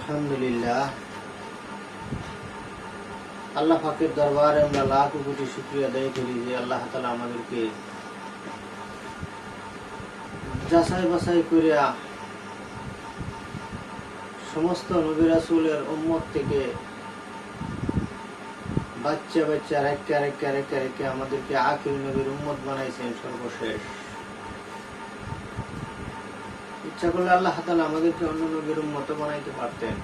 আলহামদুলিল্লাহ। আল্লাহ দরবারে আমরা লাখ কোটি শুক্রিয়া করি যে আল্লাহ তালা আমাদেরকে যাচাই বাছাই করিয়া সমস্ত নবী রাসূলের উম্মত থেকে বাচ্চা বাচ্চা রেখে রেখে রেখে রেখে আমাদেরকে আখির নবীর উম্মত বানাইছেন সর্বশেষ। ইচ্ছা করলে আল্লাহ তালা আমাদেরকে অন্য নবীর উম্মত বানাইতে পারতেন।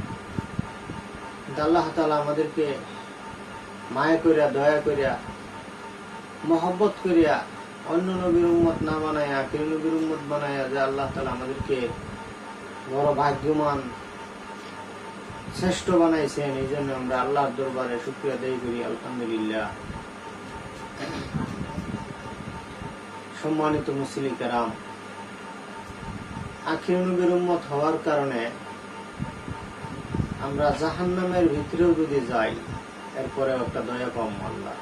আল্লাহ তালা আমাদেরকে মায়া করিয়া, দয়া করিয়া, মহব্বত করিয়া অন্য নবীর উম্মত না বানাইয়া, আখির নবীর উম্মত বানাইয়া যে আল্লাহ তালা আমাদেরকে বড় ভাগ্যমান শ্রেষ্ঠ বানাইছেন, এই জন্য আমরা আল্লাহর দরবারে শুক্রিয়া দেয় করি, আলহামদুলিল্লাহ। সম্মানিত মুসলিম কেরাম আখির নবীর উম্মত হওয়ার কারণে আমরা জাহান্নামের ভিতরেও যদি যাই, এরপরে একটা দয়া কম আল্লাহ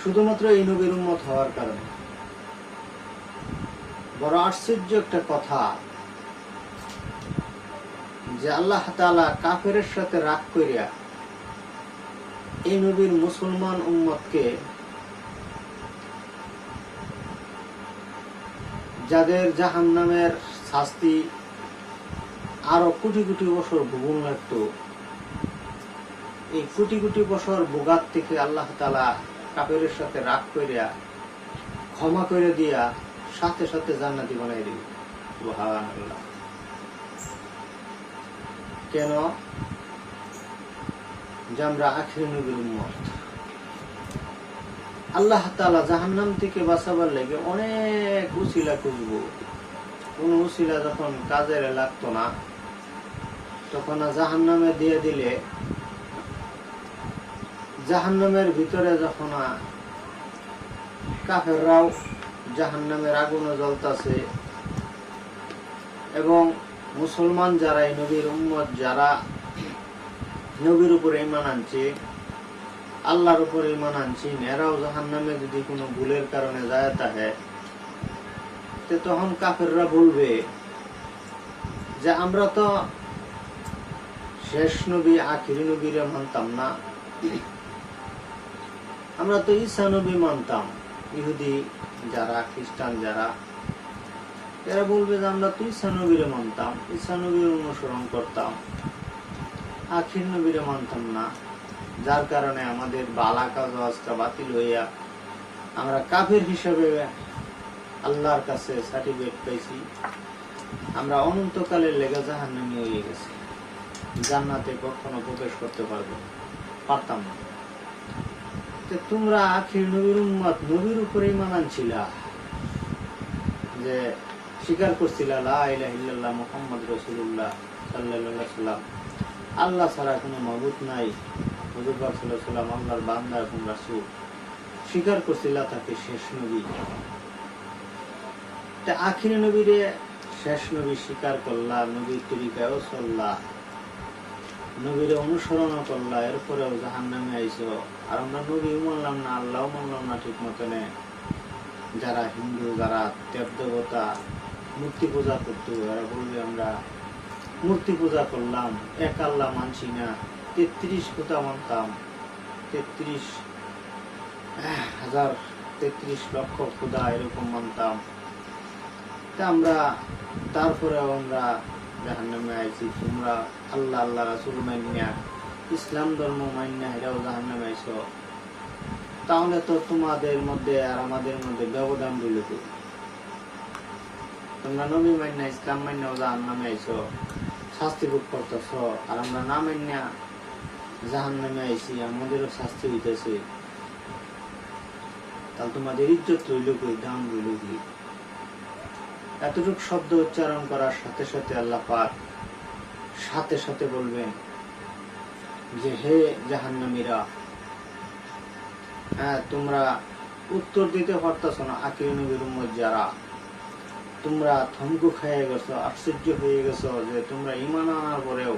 শুধুমাত্র এই নবীর উম্মত হওয়ার কারণে। বড় আশ্চর্য একটা কথা যে আল্লাহ তাআলা কাফের সাথে রাগ করিয়া এই নবীর মুসলমান উম্মতকে যাদের জাহান্নামের শাস্তি আরও কোটি কোটি বছর ভুগুন লাগত এই কোটি কোটি বছর ভোগার থেকে আল্লাহ তালা কাপের সাথে রাগ করিয়া ক্ষমা করে দিয়া সাথে সাথে জান্নাতি বানাই দিল কেন? যে আমরা আখির নবীর উম্মত। আল্লাহ তালা জাহান্নাম থেকে বাঁচাবার লেগে অনেক উসিলা খুঁজব কোন উসিলা যখন কাজের লাগতো না, তখন জাহান্নামে দিয়ে দিলে জাহান্নামের ভিতরে যখন কাফের কাফেররাও জাহান্নামের আগুনে জ্বলতাছে এবং মুসলমান যারা নবীর উম্মত, যারা নবীর উপরে ইমান আনছে আল্লাহর উপর ইমান আনছি এরাও জাহান নামে যদি কোনো ভুলের কারণে যায় তাহে তখন কাফেররা বলবে যে, আমরা তো শেষ নবী, আখিরি নবীরে মানতাম না। আমরা তো ঈসা নবী মানতাম, ইহুদি যারা, খ্রিস্টান যারা। এরা বলবে যে, আমরা তো ঈসা নবীরে মানতাম, ঈসা নবীর অনুসরণ করতাম, আখির নবীরে মানতাম না। যার কারণে আমাদের বালা কাজ আজকা বাতিল হইয়া আমরা কাফের হিসেবে আল্লাহর কাছে সার্টিফিকেট পাইছি। আমরা অনন্তকালের লেগে জাহান্নামি হয়ে গেছি। জান্নাতে কখনো প্রবেশ করতে পারব পারতাম না। তোমরা আখির নবীর উম্মত, নবীর উপরেই মানানছিলা যে স্বীকার করছিলা ইল্লাল্লাহ মুহাম্মদ রাসূলুল্লাহ সাল্লাম আল্লাহ ছাড়া কোনো মাবুদ নাই। আল্লাহর বান্দা এবং রাসূল। স্বীকার তাকে শেষ নবী। আখির নবীরে শেষ নবী স্বীকার করলা, নবীর তরিকায়ও চললা, নবীরে অনুসরণ করলা, এরপরেও জাহান নামে আইসো আর আমরা নবীও মানলাম না আল্লাহও মানলাম না ঠিক মতনে। যারা হিন্দু, যারা দেব দেবতা, মূর্তি পূজা করতো, এরা বলবে আমরা মূর্তি পূজা করলাম, এক আল্লাহ মানছি না। তেত্রিশ কোথা মানতাম তেত্রিশ হাজার তেত্রিশ লক্ষ খোদা এরকম মানতাম তা আমরা, তারপরেও আমরা জাহান্নামে আইছি। তোমরা আল্লাহ আল্লাহ রাসুল মান্যা ইসলাম ধর্ম মান্যা এরাও জাহান্নামে আইছো। তাহলে তো তোমাদের মধ্যে আর আমাদের মধ্যে ব্যবধান রইল তো তোমরা নবী মান্যা ইসলাম মান্যাও জাহান্নামে আইছো। শাস্তি ভোগ করতেছ। আর আমরা না মান্যা জাহান্নামে আইছি, আমাদেরও শাস্তি হইতেছে। তাহলে তোমাদের ইজ্জত রইল কই, দাম রইল কি? এতটুকু শব্দ উচ্চারণ করার সাথে সাথে আল্লাহ পাক সাথে সাথে বলবেন যে, হে জাহান্নামীরা হ্যাঁ তোমরা উত্তর দিতে পারতেছ না, আকির নবীর উম্মত যারা। তোমরা থমকু খেয়ে গেছো, আশ্চর্য হয়ে গেছো যে, তোমরা ইমান আনার পরেও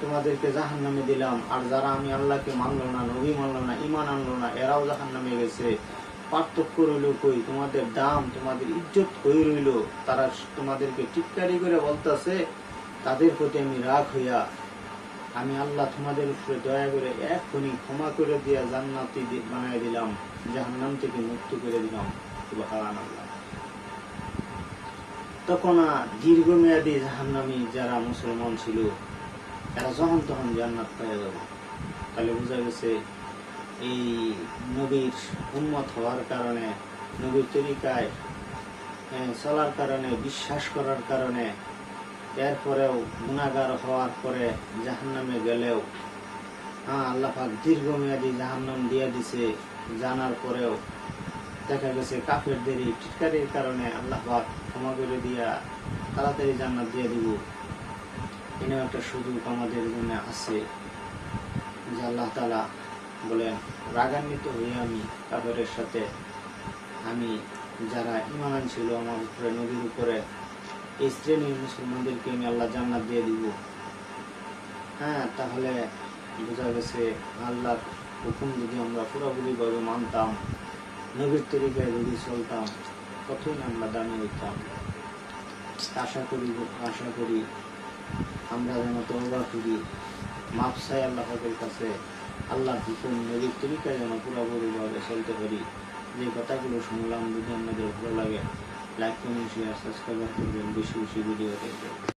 তোমাদেরকে জাহান নামে দিলাম। আর যারা আমি আল্লাহকে মানলো না, নবী মানলো না ইমান আনলো না, এরাও জাহান নামে গেছে। পার্থক্য রইল কই? তোমাদের দাম, তোমাদের ইজ্জত কই রইল। তারা তোমাদেরকে টিটকারি করে বলতাছে, তাদের প্রতি আমি রাগ হইয়া, আমি আল্লাহ তোমাদের উপরে দয়া করে এখনই ক্ষমা করে দিয়া জান্নাতি বানায় দিলাম, জাহান্নাম থেকে মুক্ত করে দিলাম। সুবহানাল্লাহ। তখন আর দীর্ঘমেয়াদী জাহান্নামী যারা মুসলমান ছিল এরা যখন তখন জান্নাত পেয়ে যাবে। তাহলে বোঝা গেছে এই নবীর উন্মত হওয়ার কারণে নবীর তরিকায় আহ, চলার কারণে বিশ্বাস করার কারণে এরপরেও গুণাগার হওয়ার পরে জাহান্নামে গেলেও হ্যাঁ আল্লাহ পাক দীর্ঘমেয়াদী জাহান্নাম দিয়ে দিছে জানার পরেও দেখা গেছে কাফেরদের এই টিটকারির কারণে আল্লাহ পাক ক্ষমা করে দিয়া তাড়াতাড়ি জান্নাত দিয়ে দিব। এনে একটা আমাদের জন্য আছে যে আল্লাহ তালা বলেন, রাগান্বিত হয়ে আমি কাফেরের সাথে, আমি যারা ইমান ছিল আমার উপরে নদীর উপরে, এই শ্রেণির মুসলমানদেরকে আমি আল্লাহ জান্নাত দিয়ে দিব। হ্যাঁ তাহলে বোঝা গেছে আল্লাহর হুকুম যদি আমরা পুরোপুরিভাবে মানতাম, নবীর তরিকায় যদি চলতাম, কতই আমরা দামি হইতাম। আশা করি আশা করি আমরা যেন তোমরা করি মাপসাই আল্লাহ পাকের কাছে আল্লাহ হুকুম নদীর তরিকায় যেন পুরোপুরিভাবে চলতে পারি। যে কথাগুলো শুনলাম, যদি আপনাদের ভালো লাগে লাইক কমেন্ট শেয়ার সাবস্ক্রাইব করবেন। বেশি বেশি ভিডিও দেখবেন।